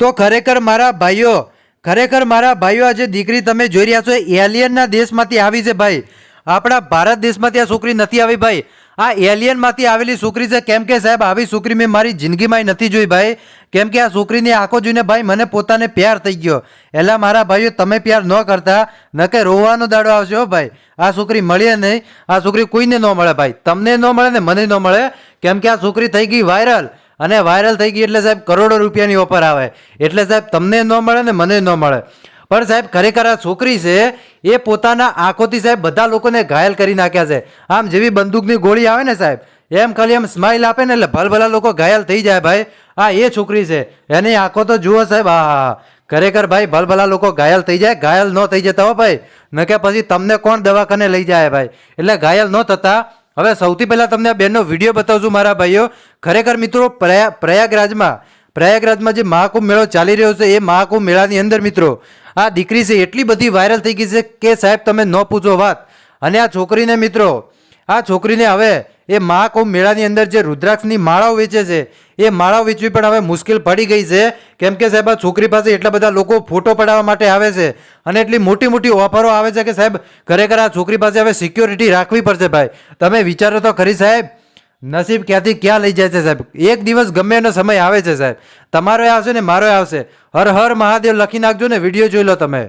તો ખરેખર મારા ભાઈઓ, ખરેખર મારા ભાઈઓ, આ જે દીકરી તમે જોઈ રહ્યા છો, એ એલિયનના દેશમાંથી આવી છે ભાઈ. આપણા ભારત દેશમાંથી આ છોકરી નથી આવી ભાઈ. આ એલિયનમાંથી આવેલી છોકરી છે, કેમ કે સાહેબ, આવી છોકરી મેં મારી જિંદગીમાં નથી જોઈ ભાઈ. કેમ કે આ છોકરીની આંખો જોઈને ભાઈ મને પોતાને પ્યાર થઈ ગયો. એલા મારા ભાઈઓ, તમે પ્યાર ન કરતા ન કે રોવાનો દાડો આવશે હો ભાઈ. આ છોકરી મળીએ નહીં, આ છોકરી કોઈને ન મળે ભાઈ. તમને ન મળે ને મને ન મળે. કેમ કે આ છોકરી થઈ ગઈ વાયરલ અને વાયરલ થઈ ગઈ એટલે સાહેબ કરોડો રૂપિયાની ઓફર આવે. એટલે સાહેબ તમને ન મળે ને મને ન મળે. પણ સાહેબ ખરેખર આ છોકરી છે, એ પોતાના આંખોથી સાહેબ બધા લોકોને ઘાયલ કરી નાખ્યા છે. આમ જેવી બંદૂકની ગોળી આવે ને સાહેબ, એમ ખાલી એમ સ્માઇલ આપે ને એટલે ભલભલા લોકો ઘાયલ થઈ જાય ભાઈ. આ એ છોકરી છે. એની આંખો તો જુઓ સાહેબ હા હા. ખરેખર ભાઈ ભલભલા લોકો ઘાયલ થઈ જાય. ઘાયલ ન થઈ જતા હો ભાઈ. ન કે પછી તમને કોણ દવાખાને લઈ જાય ભાઈ? એટલે ઘાયલ ન થતા હવે સૌથી પહેલાં તમને આ બેનનો વીડિયો બતાવું મારા ભાઈઓ. ખરેખર મિત્રો, પ્રયા, પ્રયાગરાજમાં પ્રયાગરાજમાં જે મહાકુંભ મેળો ચાલી રહ્યો છે, એ મહાકુંભ મેળાની અંદર મિત્રો, આ દીકરી છે, એટલી બધી વાયરલ થઈ ગઈ છે કે સાહેબ તમે ન પૂછો વાત. અને આ છોકરીને મિત્રો, આ છોકરીને હવે એ મહાકુંભ મેળાની અંદર જે રુદ્રાક્ષની માળાઓ વેચે છે, એ માળાઓ વેચવી પણ હવે મુશ્કેલ પડી ગઈ છે. કેમ કે સાહેબ છોકરી પાસે એટલા બધા લોકો ફોટો પડાવવા માટે આવે છે અને એટલી મોટી મોટી ઓફરો આવે છે કે સાહેબ, ખરેખર આ છોકરી પાસે હવે સિક્યોરિટી રાખવી પડશે ભાઈ. તમે વિચારો તો ખરી સાહેબ, નસીબ ક્યાંથી ક્યાં લઈ જાય છે સાહેબ? એક દિવસ ગમે એનો સમય આવે છે સાહેબ. તમારો આવશે ને મારો આવશે. હર હર મહાદેવ લખી નાખજો ને વીડિયો જોઈ લો તમે.